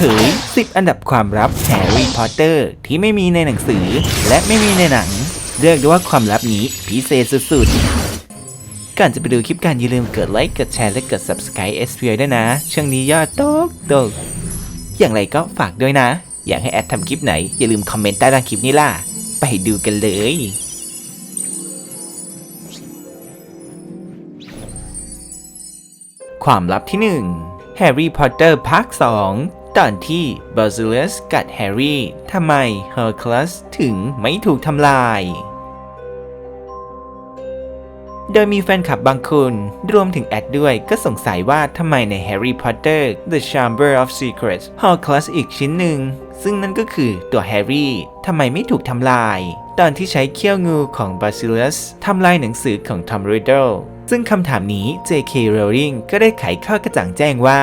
เผย 10 อันดับความลับแฮร์รี่พอตเตอร์ที่ไม่มีในหนังสือ และไม่มีในหนัง เรียกได้ว่าความลับนี้พิเศษสุดๆ ก่อนจะไปดูคลิปการอย่าลืมกดไลค์ กดแชร์ และกด subscribe s p ด้วยนะ ช่วงนี้ยอดตกตก อย่างไรก็ฝากด้วยนะ อยากให้แอดทำคลิปไหน อย่าลืมคอมเมนต์ใต้ล่างคลิปนี้ล่ะ ไปดูกันเลยความลับที่1 Harry Potter ภาค 2 ตอนที่ Basilius กัดแฮร์รี่ทำไม Horcrux ถึงไม่ถูกทำลาย โดยมีแฟนคลับบางคนรวมถึงแอดด้วยก็สงสัยว่าทำไมใน Harry Potter The Chamber of Secrets Horcrux อีกชิ้นหนึ่ง ซึ่งนั่นก็คือตัวแฮร์รี่ทำไมไม่ถูกทำลาย ตอนที่ใช้เขี้ยวงูของ Basilius ทำลายหนังสือของ Tom Riddle ซึ่งคำถามนี้ J.K. Rowling ก็ได้ไขข้อกระจ่างแจ้งว่า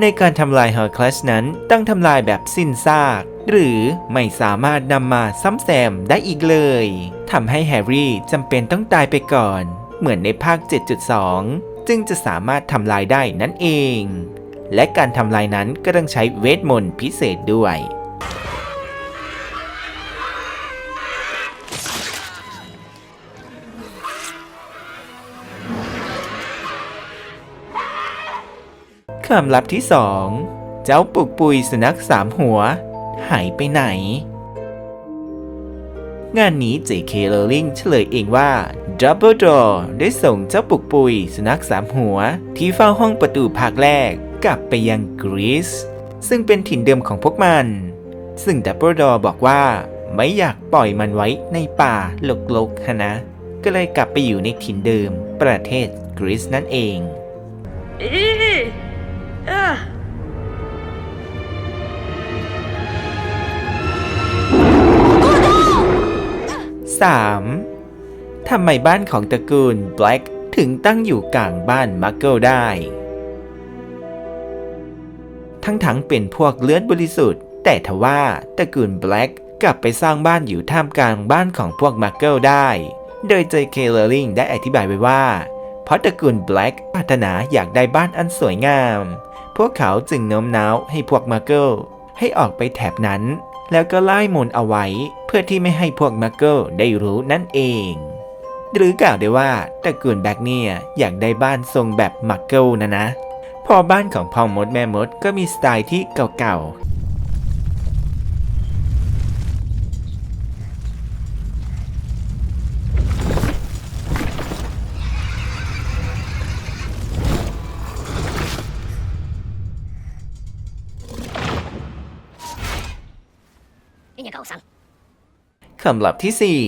ในการทำลาย Horcrux นั้นต้องทำลายแบบสิ้นซาก หรือไม่สามารถนำมาซ้ำแซมได้อีกเลยทำให้แฮร์รี่จำเป็นต้องตายไปก่อน เหมือนในภาค 7.2 จึงจะสามารถทำลายได้นั่นเอง และการทำลายนั้นก็ต้องใช้เวทมนต์พิเศษด้วย ความลับที่สอง เจ้าปุกปุยสุนัขสามหัว หายไปไหน งานนี้ J.K. Rowling เฉลยเองว่า Dumbledore ได้ส่งเจ้าปุกปุยสุนัขสามหัว ที่เฝ้าห้องประตูภาคแรกกลับไปยังกรีซซึ่งเป็นถิ่นเดิมของพวกมัน ซึ่ง Dumbledore บอกว่า ไม่อยากปล่อยมันไว้ในป่าลกๆฮะนะ ก็เลยกลับไปอยู่ในถิ่นเดิมประเทศกรีซนั่นเอง 3. ทำไมบ้านของตระกูล Black ถึงตั้งอยู่กลางบ้านมักเกิลได้ ทั้งๆเป็นพวกเลือดบริสุทธิ์ แต่ทว่าตระกูล Black กลับไปสร้างบ้านอยู่ท่ามกลางบ้านของพวกมักเกิลได้ โดย J.K. Rowling ได้อธิบายไว้ว่า เพราะตระกูล Black ปรารถนาอยากได้บ้านอันสวยงาม พวกเขาจึงโน้มน้าวให้พวกมาร์เกิลให้ออกไปแถบนั้น แล้วก็ไล่มนเอาไว้เพื่อที่ไม่ให้พวกมาร์เกิลได้รู้นั่นเอง หรือกล่าวได้ว่าตระกูลแบกเนี่ยอยากได้บ้านทรงแบบมาร์เกิลนะนะ พอบ้านของพ่อมดแม่มดก็มีสไตล์ที่เก่า คำลับที่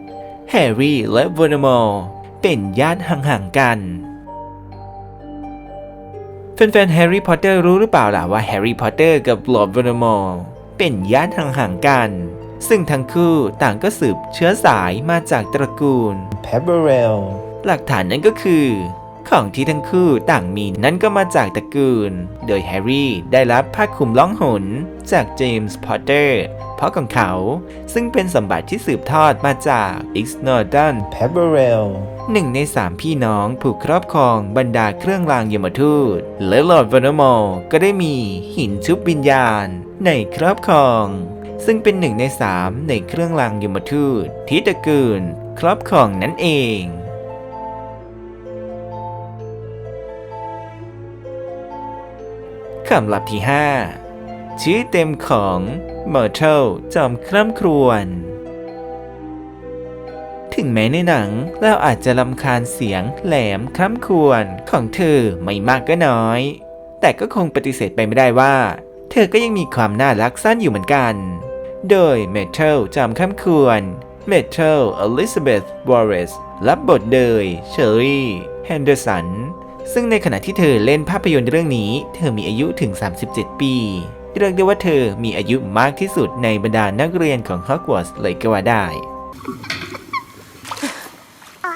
4 แฮร์รี่และวอร์มอร์เป็นญาติห่างๆกัน แฟนๆแฮร์รี่พอตเตอร์รู้หรือเปล่าล่ะว่าแฮร์รี่พอตเตอร์กับลอร์ดวอร์มอร์เป็นญาติห่างๆกัน ซึ่งทั้งคู่ต่างก็สืบเชื้อสายมาจากตระกูล p e b e r e l หลักฐานนั้นก็คือ ของที่ทั้งคู่ต่างมีนั้นก็มาจากตระกูล โดยแฮร์รี่ได้รับผ้าคลุมล่องหนจากเจมส์พอตเตอร์ เพราะของเขาซึ่งเป็นสมบัติที่สืบทอดมาจาก X Norton p e b e r e l หนึ่งในสามพี่น้องผูกครอบครองบรรดาเครื่องรางยมทูต และลอร์ดวอนมอร์ก็ได้มีหินชุบวิญญาณ ในครอบครอง ซึ่งเป็นหนึ่งในสามในเครื่องรางยมทูตที่ตะกูลครอบครองนั่นเองคำลับที่ 5 ชื่อเต็มของเมอร์เทลจอมคร่ำครวญถึงแม้ในหนังเราอาจจะลำคาญเสียงแหลมคร่ำครวญของเธอไม่มากก็น้อย แต่ก็คงปฏิเสธไปไม่ได้ว่า เธอก็ยังมีความน่ารักสั้นอยู่เหมือนกัน โดยเมทัลจอมคร่ำครวญเมทัลอลิซาเบธวอร์เรสรับบทโดยเชอรี่แฮนเดอร์สันซึ่งในขณะที่เธอเล่นภาพยนตร์เรื่องนี้ เธอมีอายุถึง 37 ปี เรียกได้ว่าเธอมีอายุมากที่สุดในบรรดานักเรียนของฮอกวอตส์เลยก็ว่าได้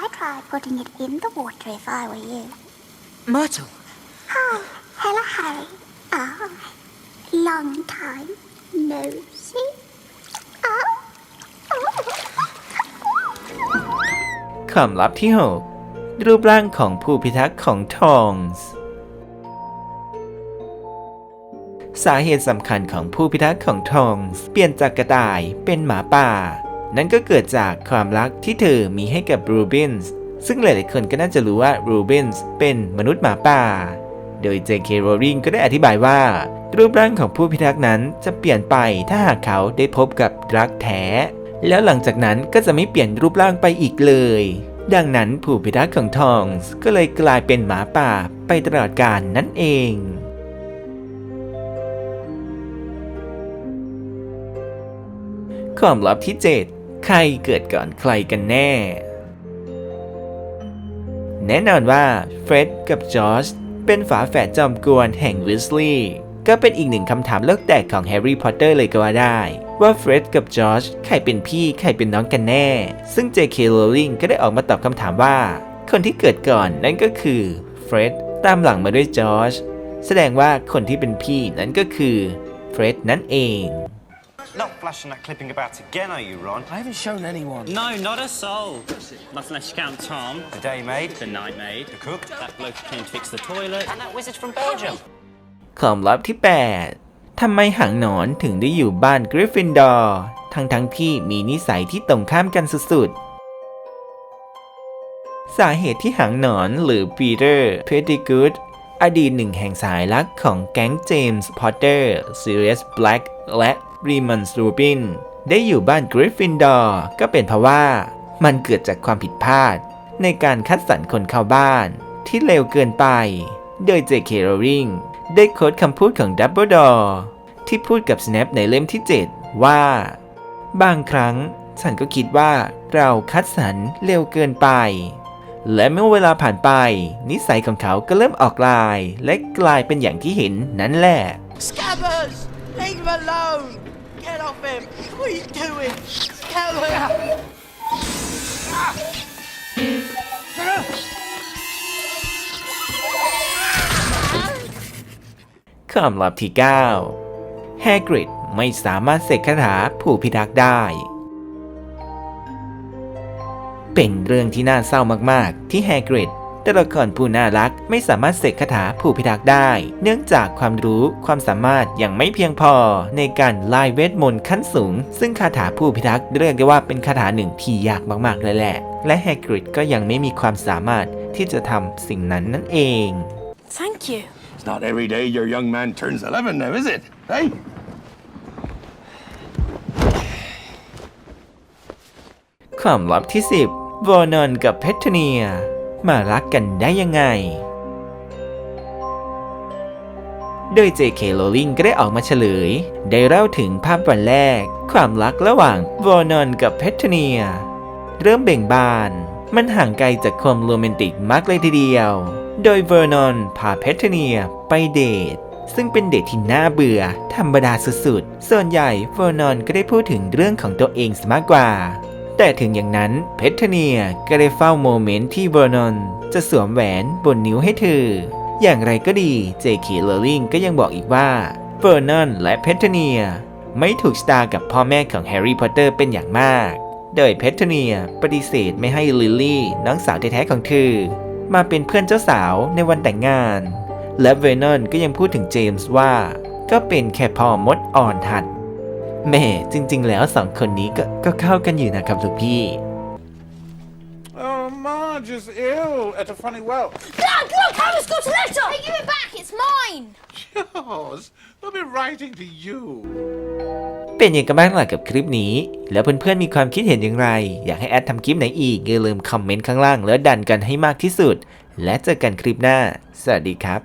I try putting it in the water if I were you. Myrtle. Hi, hello, Harry. Ah, long time no see. Ah. ความลับที่6รูปร่างของผู้พิทักษ์ของทองส์ สาเหตุสำคัญของผู้พิทักษ์ของทองส์เปลี่ยนจากกระต่ายเป็นหมาป่า นั่นก็เกิดจากความรักที่เธอมีให้กับรูบินส์ซึ่งหลายๆคนก็น่าจะรู้ว่ารูบินส์เป็นมนุษย์หมาป่า โดย J.K. Rowling ก็ได้อธิบายว่า รูปร่างของผู้พิทักษ์นั้นจะเปลี่ยนไปถ้าหากเขาได้พบกับรักแท้ แล้วหลังจากนั้นก็จะไม่เปลี่ยนรูปร่างไปอีกเลย ดังนั้นผู้พิทักษ์ของทองส์ก็เลยกลายเป็นหมาป่าไปตลอดกาลนั่นเอง ความลับที่ 7 ใครเกิดก่อนใครกันแน่ แน่นอนว่าเฟร็ดกับจอร์จเป็นฝาแฝดจอมกวนแห่งวิสลีย์ก็เป็นอีกหนึ่งคำถามโลกแตกของแฮร์รี่พอตเตอร์เลยก็ว่าได้ ว่าเฟร็ดกับจอร์จใครเป็นพี่ใครเป็นน้องกันแน่ ซึ่ง J.K. Rowling ก็ได้ออกมาตอบคำถามว่า คนที่เกิดก่อนนั่นก็คือเฟร็ดตามหลังมาด้วยจอร์จแสดงว่าคนที่เป็นพี่นั้นก็คือเฟร็ดนั่นเอง Not flashing that clipping about again, are you, Ron? I haven't shown anyone. No, not a soul. Not unless you count Tom, The day maid, the night maid, the cook. that bloke who came to fix the toilet, And that wizard from Belgium. ความลับที่ 8 ทำไมหางหนอนถึงได้อยู่บ้านกริฟฟินดอร์ ทั้งทั้งๆที่มีนิสัยที่ตรงข้ามกันสุดๆ สาเหตุที่หางหนอนหรือปีเตอร์เพตติกูดอดีตหนึ่งแห่งสายลักของแก๊งเจมส์พอตเตอร์ซีเรียสแบล็กและ รีมันส r ูบินได้อยู่บ้านกริฟฟินดอร์ก็เป็นเพราะว่ามันเกิดจากความผิดพลาด ในการคัดสรรคนเข้าบ้านที่เร็วเกินไป โดย J.K. Rowling ได้โค้ดคำพูดของ Dumbledore ที่พูดกับ Snap ในเล่มที่ 7 ว่า บางครั้งฉันก็คิดว่าเราคัดสรรเร็วเกินไป และเมื่อเวลาผ่านไป นิสัยของเขาก็เริ่มออกลาย และกลายเป็นอย่างที่เห็นนั่นแหละ Scabbers! Leave alone! Get off him! What are you doing? Scabber! ความลับที่ 9 แฮกริดไม่สามารถเสกคาถาผู้พิทักษ์ได้ เป็นเรื่องที่น่าเศร้ามาก ๆ ที่แฮกริด ตัวละครผู้น่ารักไม่สามารถเสกคาถาผู้พิทักษ์ได้ เนื่องจากความรู้ความสามารถยังไม่เพียงพอ ในการไล่เวทมนต์ขั้นสูง ซึ่งคาถาผู้พิทักษ์เรียกได้ว่าเป็นคาถาหนึ่งที่ยากมากๆเลยแหละ และแฮกริดก็ยังไม่มีความสามารถที่จะทำสิ่งนั้นนั่นเอง Thank you. It's not every day your young man turns 11 now, is it? Hey? ความลับที่ 10 วอนอนกับเพทเนีย มารักกันได้ยังไง โดย J.K. Rowling ก็ได้ออกมาเฉลย ได้เล่าถึงภาพวันแรก ความรักระหว่างวอนอนกับเพทเนีย เริ่มเบ่งบาน มันห่างไกลจากความโรแมนติกมากเลยทีเดียว โดยเวอร์นอนพาเพทเนียไปเดทซึ่งเป็นเดทที่น่าเบื่อ ธรรมดาสุดๆ ส่วนใหญ่เวอร์นอนก็ได้พูดถึงเรื่องของตัวเองซะมากกว่า แต่ถึงอย่างนั้นเพทเนียก็ได้เฝ้าโมเมนต์ที่เวอร์นอนจะสวมแหวนบนนิ้วให้เธอ อย่างไรก็ดี J.K. Rowling ก็ยังบอกอีกว่าเวอร์นอนและเพทเนียไม่ถูกชะตากับพ่อแม่ของแฮร์รี่พอตเตอร์เป็นอย่างมาก โดยเพทเนียปฏิเสธไม่ให้ลิลลี่น้องสาวแท้ๆของเธอ มาเป็นเพื่อนเจ้าสาวในวันแต่งงาน และเวนอนก็ยังพูดถึงเจมส์ว่า ก็เป็นแค่พ่อมดอ่อนหัด แม่จริง ๆ แล้วสองคนนี้ก็ก็เข้ากันอยู่นะครับลูกพี่ Oh, Marge is ill at a funny well. Dad, look! Harry's got a letter! Hey, give it back! It's mine! Yours? They'll be writing to you. เป็นยังไงกันบ้างล่ะกับคลิปนี้ แล้วเพื่อนๆมีความคิดเห็นอย่างไร อยากให้แอดทำคลิปไหนอีกอย่าลืมคอมเมนต์ข้างล่าง แล้วดันกันให้มากที่สุด และเจอกันคลิปหน้า สวัสดีครับ